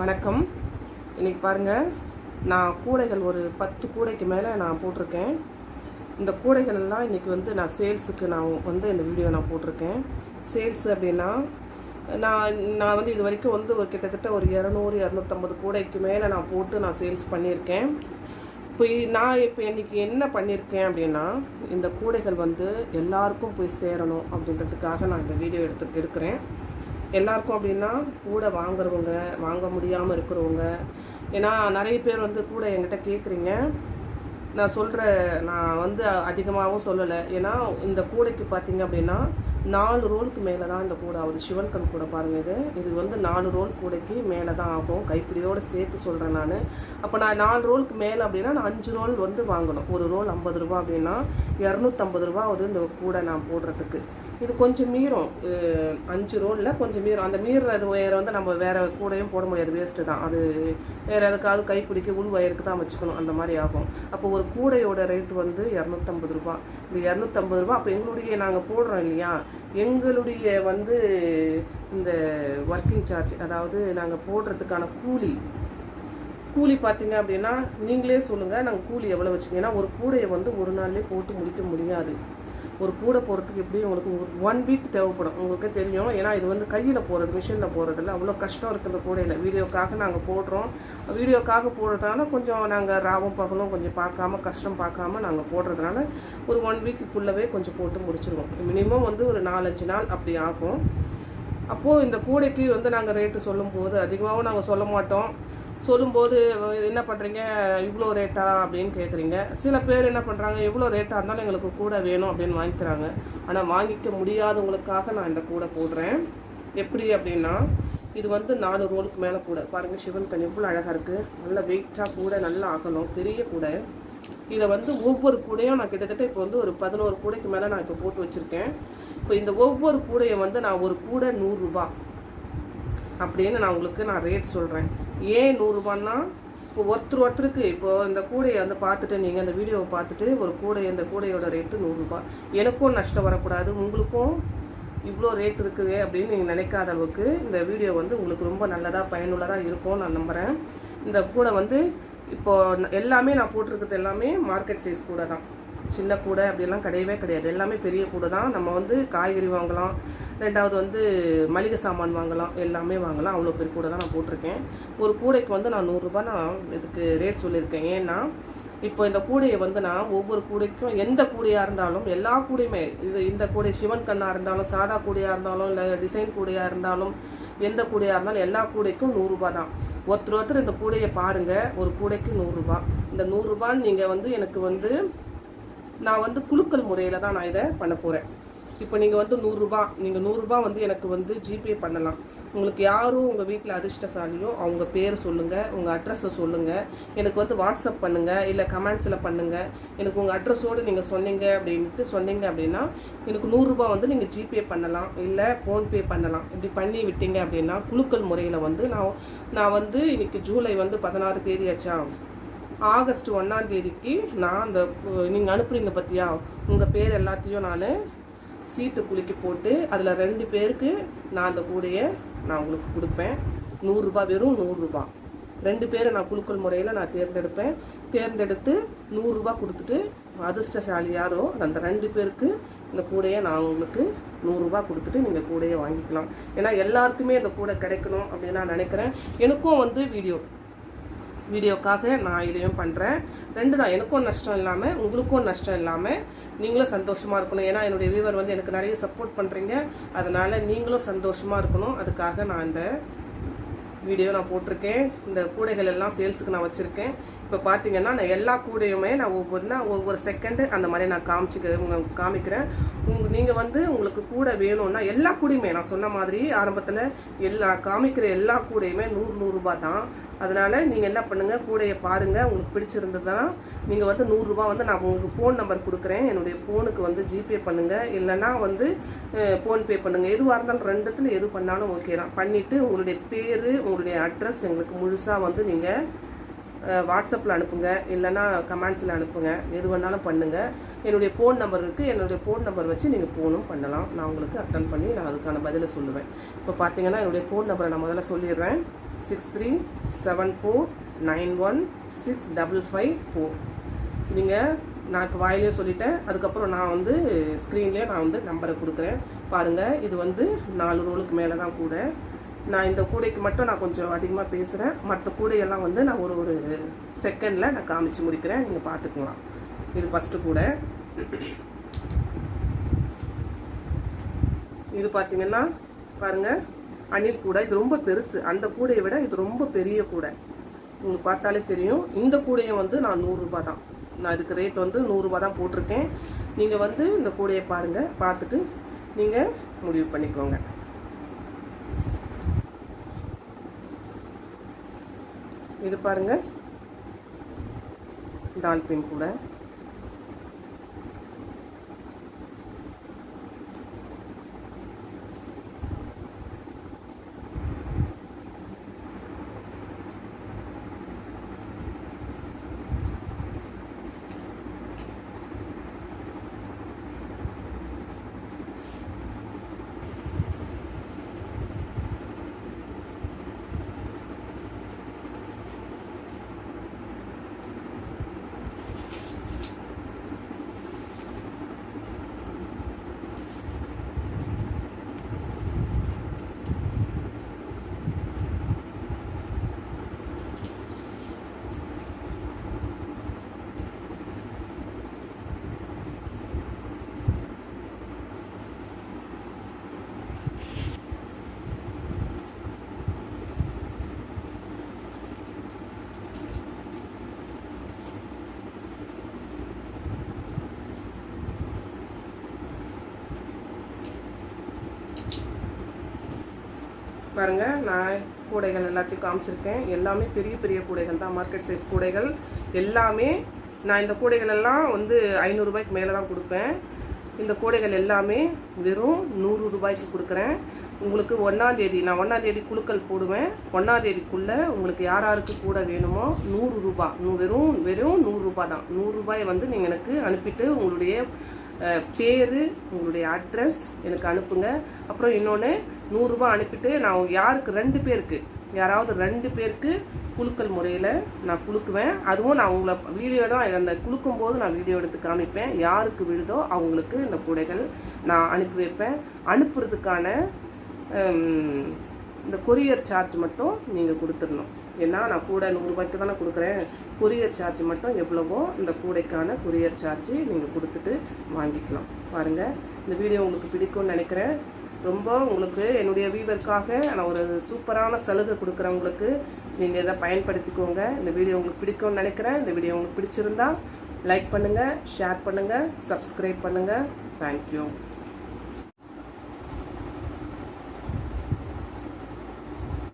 வணக்கம். இன்றைக்கி பாருங்கள் நான் கூடைகள் ஒரு பத்து கூடைக்கு மேலே நான் போட்டிருக்கேன். இந்த கூடைகள் எல்லாம் இன்றைக்கி வந்து நான் சேல்ஸுக்கு நான் வந்து இந்த வீடியோ நான் போட்டிருக்கேன். சேல்ஸ் அப்படின்னா நான் நான் வந்து இது வரைக்கும் வந்து ஒரு கிட்டத்தட்ட ஒரு இரநூறு இரநூத்தம்பது கூடைக்கு மேலே நான் போட்டு நான் சேல்ஸ் பண்ணியிருக்கேன். இப்போ நான் இப்போ இன்னைக்கு என்ன பண்ணியிருக்கேன் அப்படின்னா இந்த கூடைகள் வந்து எல்லாருக்கும் போய் சேரணும் அப்படின்றதுக்காக நான் இந்த வீடியோ எடுத்து எடுக்கிறேன். எல்லாருக்கும் அப்படின்னா கூடை வாங்குறவங்க வாங்க முடியாமல் இருக்கிறவங்க. ஏன்னா நிறைய பேர் வந்து கூட என்கிட்ட கேட்குறீங்க நான் சொல்கிற நான் வந்து அதிகமாகவும் சொல்லலை. ஏன்னா இந்த கூடைக்கு பார்த்தீங்க அப்படின்னா நாலு ரோலுக்கு மேலே தான் இந்த கூடை ஆகுது. சிவன் கண் கூடை பாருங்கள் இது. இது வந்து நாலு ரோல் கூடைக்கு மேலே தான் ஆகும். கைப்பிடியோடு சேர்த்து சொல்கிறேன் நான். அப்போ நான் நாலு ரோலுக்கு மேலே அப்படின்னா நான் அஞ்சு ரோல் வந்து வாங்கணும். ஒரு ரோல் ஐம்பது ரூபா அப்படின்னா இரநூத்தம்பது ரூபா ஆகுது இந்த கூடை நான் போடுறதுக்கு. இது கொஞ்சம் மீறும். அஞ்சு ரோலில் கொஞ்சம் மீறும். அந்த மீறுறது ஒயரை வந்து நம்ம வேறு கூடையும் போட முடியாது. வேஸ்ட்டு தான். அது வேறு எதுக்காவது கைப்பிடிக்க உள் ஒயருக்கு தான் வச்சுக்கணும். அந்த மாதிரி ஆகும். அப்போ ஒரு கூடையோட ரேட் வந்து இரநூத்தம்பது ரூபா. இந்த இரநூத்தம்பது ரூபா அப்போ எங்களுடைய நாங்கள் போடுறோம் இல்லையா? எங்களுடைய வந்து இந்த ஒர்க்கிங் சார்ஜ் அதாவது நாங்கள் போடுறதுக்கான கூலி. கூலி பார்த்தீங்க அப்படின்னா நீங்களே சொல்லுங்கள் நாங்கள் கூலி எவ்வளோ வச்சுக்கோங்க ஏன்னா ஒரு கூடையை வந்து ஒரு நாள்லேயே போட்டு முடிக்க முடியாது. ஒரு கூடை போகிறதுக்கு எப்படியும் உங்களுக்கு ஒன் வீக் தேவைப்படும். உங்களுக்கே தெரியும். ஏன்னா இது வந்து கையில் போகிறது மிஷினில் போகிறதில்ல அவ்வளோ கஷ்டம் இருக்குது இந்த கூடையில். வீடியோக்காக நாங்கள் போடுறோம். வீடியோக்காக போடுறதுனால கொஞ்சம் நாங்கள் ராவும் பகலும் கொஞ்சம் பார்க்காம கஷ்டம் பார்க்காம நாங்கள் போடுறதுனால ஒரு ஒன் வீக்குக்குள்ளவே கொஞ்சம் போட்டு முடிச்சிருவோம். மினிமம் வந்து ஒரு நாலஞ்சு நாள் அப்படி ஆகும். அப்போது இந்த கூடைக்கு வந்து நாங்கள் ரேட்டு சொல்லும்போது அதிகமாகவும் நாங்கள் சொல்ல மாட்டோம். சொல்லும்போது என்ன பண்ணுறீங்க இவ்வளோ ரேட்டா அப்படின்னு கேட்குறீங்க சில பேர் என்ன பண்ணுறாங்க எவ்வளோ ரேட்டாக இருந்தாலும் எங்களுக்கு கூடை வேணும் அப்படின்னு வாங்கிக்கிறாங்க. ஆனால் வாங்கிக்க முடியாதவங்களுக்காக நான் இந்த கூடை போடுறேன். எப்படி அப்படின்னா இது வந்து நாலு ரோலுக்கு மேலே கூட. பாருங்கள் சிவன் கண் எவ்வளோ அழகாக இருக்குது நல்ல வெயிட்டாக கூட நல்லா ஆகணும் பெரிய கூடை. இதை வந்து ஒவ்வொரு கூடையும் நான் கிட்டத்தட்ட இப்போ வந்து ஒரு பதினோரு கூடைக்கு மேலே நான் இப்போ போட்டு வச்சுருக்கேன். இப்போ இந்த ஒவ்வொரு கூடையை வந்து நான் ஒரு கூடை நூறுரூபா அப்படின்னு நான் உங்களுக்கு நான் ரேட் சொல்கிறேன் ஏன் நூறுரூபான்னா இப்போ ஒருத்தர் ஒருத்தருக்கு இப்போ இந்த கூடையை வந்து பார்த்துட்டு நீங்கள் அந்த வீடியோவை பார்த்துட்டு ஒரு கூடை இந்த கூடையோட ரேட்டு நூறுரூபா எனக்கும் நஷ்டம் வரக்கூடாது உங்களுக்கும் இவ்வளோ ரேட் இருக்குது அப்படின்னு நீங்கள் நினைக்காத அளவுக்கு இந்த வீடியோ வந்து உங்களுக்கு ரொம்ப நல்லதாக பயனுள்ளதாக இருக்கும் நான் நம்புகிறேன் இந்த கூடை வந்து இப்போது எல்லாமே நான் போட்டிருக்கிறது எல்லாமே மார்க்கெட் சைஸ் கூட தான் சின்ன கூடை அப்படிலாம் கிடையவே கிடையாது. எல்லாமே பெரிய கூடை தான். நம்ம வந்து காய்கறி வாங்கலாம். ரெண்டாவது வந்து மளிகை சாமான் வாங்கலாம். எல்லாமே வாங்கலாம். அவ்வளோ பெரிய கூடை தான் நான் போட்டிருக்கேன். ஒரு கூடைக்கு வந்து நான் நூறுரூபா நான் இதுக்கு ரேட் சொல்லியிருக்கேன். ஏன்னா இப்போ இந்த கூடையை வந்து நான் ஒவ்வொரு கூடைக்கும் எந்த கூடையாக இருந்தாலும் எல்லா கூடையுமே இது இந்த கூடை சிவன் கண்ணாக இருந்தாலும் சாதா கூடையாக இருந்தாலும் இல்லை டிசைன் கூடையாக இருந்தாலும் எந்த கூடையாக இருந்தாலும் எல்லா கூடைக்கும் நூறுரூபா தான். ஒருத்தர் ஒருத்தர் இந்த கூடையை பாருங்கள் ஒரு கூடைக்கு நூறுரூபா இந்த நூறுரூபான்னு நீங்கள் வந்து எனக்கு வந்து நான் வந்து குலுக்கல் முறையில் தான் நான் இதை பண்ண போகிறேன் இப்போ நீங்கள் வந்து நூறுரூபா நீங்கள் நூறுரூபா வந்து எனக்கு வந்து ஜிபே பண்ணலாம். உங்களுக்கு யாரும் உங்கள் வீட்டில் அதிர்ஷ்டசாலியோ அவங்க பேர் சொல்லுங்கள் உங்கள் அட்ரஸை சொல்லுங்கள் எனக்கு வந்து வாட்ஸ்அப் பண்ணுங்கள் இல்லை கமெண்ட்ஸில் பண்ணுங்கள் எனக்கு உங்கள் அட்ரஸோடு நீங்கள் சொன்னீங்க அப்படின்ட்டு சொன்னீங்க அப்படின்னா எனக்கு நூறுரூபா வந்து நீங்கள் ஜிபே பண்ணலாம் இல்லை ஃபோன்பே பண்ணலாம். இப்படி பண்ணி விட்டீங்க அப்படின்னா குலுக்கல் முறையில் வந்து நான் நான் வந்து இன்றைக்கி ஜூலை வந்து பதினாறு தேதி ஆச்சா? ஆகஸ்ட் ஒன்றாம் தேதிக்கு நான் அந்த நீங்கள் அனுப்புறீங்க பார்த்தியா உங்கள் பேர் எல்லாத்தையும் நான் சீட்டு குலுக்கி போட்டு அதில் ரெண்டு பேருக்கு நான் அந்த கூடையை நான் உங்களுக்கு கொடுப்பேன். நூறுரூபா வெறும் நூறுரூபா ரெண்டு பேரை நான் குலுக்கல் முறையில் நான் தேர்ந்தெடுப்பேன். தேர்ந்தெடுத்து நூறுரூபா கொடுத்துட்டு அதிர்ஷ்டசாலி யாரோ அந்த ரெண்டு பேருக்கு இந்த கூடையை நான் உங்களுக்கு நூறுரூபா கொடுத்துட்டு நீங்கள் கூடையை வாங்கிக்கலாம். ஏன்னா எல்லாருக்குமே இந்த கூடை கிடைக்கணும் அப்படின்னு நான் நினைக்கிறேன். எனக்கும் வந்து வீடியோ வீடியோக்காக நான் இதையும் பண்ணுறேன் ரெண்டு தான் எனக்கும் நஷ்டம் இல்லாமல் உங்களுக்கும் நஷ்டம் இல்லாமல் நீங்களும் சந்தோஷமாக இருக்கணும். ஏன்னா என்னுடைய வியூவர் வந்து எனக்கு நிறைய சப்போர்ட் பண்ணுறீங்க அதனால் நீங்களும் சந்தோஷமாக இருக்கணும். அதுக்காக நான் இந்த வீடியோ நான் போட்டிருக்கேன். இந்த கூடைகள் எல்லாம் சேல்ஸுக்கு நான் வச்சுருக்கேன். இப்போ பார்த்தீங்கன்னா நான் எல்லா கூடையுமே நான் ஒவ்வொன்றா ஒவ்வொரு செகண்டு அந்த மாதிரி நான் காமிச்சிக்கிறேன் காமிக்கிறேன். உங்க நீங்கள் வந்து உங்களுக்கு கூட வேணும்னா எல்லா கூடையுமே நான் சொன்ன மாதிரி ஆரம்பத்தில் எல்லா காமிக்கிற எல்லா கூடையுமே நூறு நூறுரூபா தான் அதனால் நீங்கள் என்ன பண்ணுங்கள் கூடையை பாருங்கள் உங்களுக்கு பிடிச்சிருந்ததுன்னா நீங்கள் வந்து நூறுரூபா வந்து நான் உங்களுக்கு ஃபோன் நம்பர் கொடுக்குறேன். என்னுடைய ஃபோனுக்கு வந்து ஜிபே பண்ணுங்கள் இல்லைன்னா வந்து ஃபோன்பே பண்ணுங்கள் எதுவாக இருந்தாலும் ரெண்டுத்தில் எது பண்ணாலும் ஓகே தான். பண்ணிவிட்டு உங்களுடைய பேர் உங்களுடைய அட்ரஸ் எங்களுக்கு முழுசாக வந்து நீங்கள் வாட்ஸ்அப்பில் அனுப்புங்க. இல்லைன்னா கமெண்ட்ஸில் அனுப்புங்க. எது வேணாலும் பண்ணுங்கள் என்னுடைய ஃபோன் நம்பர் இருக்குது என்னுடைய ஃபோன் நம்பர் வச்சு நீங்கள் ஃபோனும் பண்ணலாம். நான் உங்களுக்கு அட்டன் பண்ணி நான் அதுக்கான பதிலை சொல்லுவேன். இப்போ பார்த்தீங்கன்னா என்னுடைய ஃபோன் நம்பரை நான் முதல்ல சொல்லிடுறேன். Six three seven four nine one six double five four நீங்கள் நான் இப்போ வாயிலே சொல்லிட்டேன். அதுக்கப்புறம் நான் வந்து ஸ்க்ரீன்லேயே நான் வந்து நம்பரை கொடுக்குறேன். பாருங்கள் இது வந்து நாலு ரோலுக்கு மேலே தான் கூட. நான் இந்த கூடைக்கு மட்டும் நான் கொஞ்சம் அதிகமாக பேசுகிறேன் மற்ற கூடையெல்லாம் வந்து நான் ஒரு ஒரு செகண்டில் நான் காமிச்சு முடிக்கிறேன். நீங்கள் பார்த்துக்கலாம் இது ஃபஸ்ட்டு கூடை. இது பார்த்தீங்கன்னா பாருங்கள் அணில் கூடை. இது ரொம்ப பெருசு. அந்த கூடையை விட இது ரொம்ப பெரிய கூடை. உங்களுக்கு பார்த்தாலே தெரியும். இந்த கூடையும் வந்து நான் நூறுரூபா தான். நான் இதுக்கு ரேட் வந்து நூறுரூபா தான் போட்டிருக்கேன். நீங்கள் வந்து இந்த கூடையை பாருங்கள் பார்த்துட்டு நீங்கள் முடிவு பண்ணிக்கோங்க. இது பாருங்கள் டால்பின் கூடை. பாருங்கள் நான் கூடைகள் எல்லாத்தையும் காமிச்சிருக்கேன். எல்லாமே பெரிய பெரிய கூடைகள் தான். மார்க்கெட் சைஸ் கூடைகள் எல்லாமே நான் இந்த கூடைகள் எல்லாம் வந்து ஐநூறுரூபாய்க்கு மேலே தான் கொடுப்பேன். இந்த கூடைகள் எல்லாமே வெறும் நூறு ரூபாய்க்கு கொடுக்குறேன். உங்களுக்கு ஒன்றாந்தேதி நான் ஒன்றாந்தேதி குழுக்கள் போடுவேன். ஒன்றாந்தேதிக்குள்ளே உங்களுக்கு யார் யாருக்கு கூட வேணுமோ நூறு ரூபா வெறும் வெறும் நூறுரூபா தான். நூறுரூபாய் வந்து நீங்கள் எனக்கு அனுப்பிட்டு உங்களுடைய பேர் உங்களுடைய அட்ரஸ் எனக்கு அனுப்புங்க. அப்புறம் இன்னொன்று நூறுரூபா அனுப்பிட்டு நான் யாருக்கு ரெண்டு பேருக்கு யாராவது ரெண்டு பேருக்கு குலுக்கல் முறையில் நான் குலுக்குவேன். அதுவும் நான் உங்களை வீடியோ தான் அந்த குழுக்கும் போது நான் வீடியோ எடுத்து காமிப்பேன். யாருக்கு விழுதோ அவங்களுக்கு இந்த கூடைகள் நான் அனுப்பி வைப்பேன். அனுப்புறதுக்கான இந்த கொரியர் சார்ஜ் மட்டும் நீங்கள் கொடுத்துடணும். ஏன்னா நான் கூடை நூறுரூபாய்க்கு தானே கொடுக்குறேன். கொரியர் சார்ஜ் மட்டும் எவ்வளவோ இந்த கூடைக்கான கொரியர் சார்ஜ் நீங்கள் கொடுத்துட்டு வாங்கிக்கலாம். பாருங்கள் இந்த வீடியோ உங்களுக்கு பிடிக்கும்னு நினைக்கிறேன். ரொம்ப உங்களுக்கு என்னுடைய வீவருக்காக நான் ஒரு சூப்பரான சலுகை கொடுக்குறேன் உங்களுக்கு. நீங்கள் இதை பயன்படுத்திக்கோங்க. இந்த வீடியோ உங்களுக்கு பிடிக்கும்னு நினைக்கிறேன். இந்த வீடியோ உங்களுக்கு பிடிச்சிருந்தா லைக் பண்ணுங்கள் ஷேர் பண்ணுங்கள் சப்ஸ்கிரைப் பண்ணுங்கள் தேங்க்யூ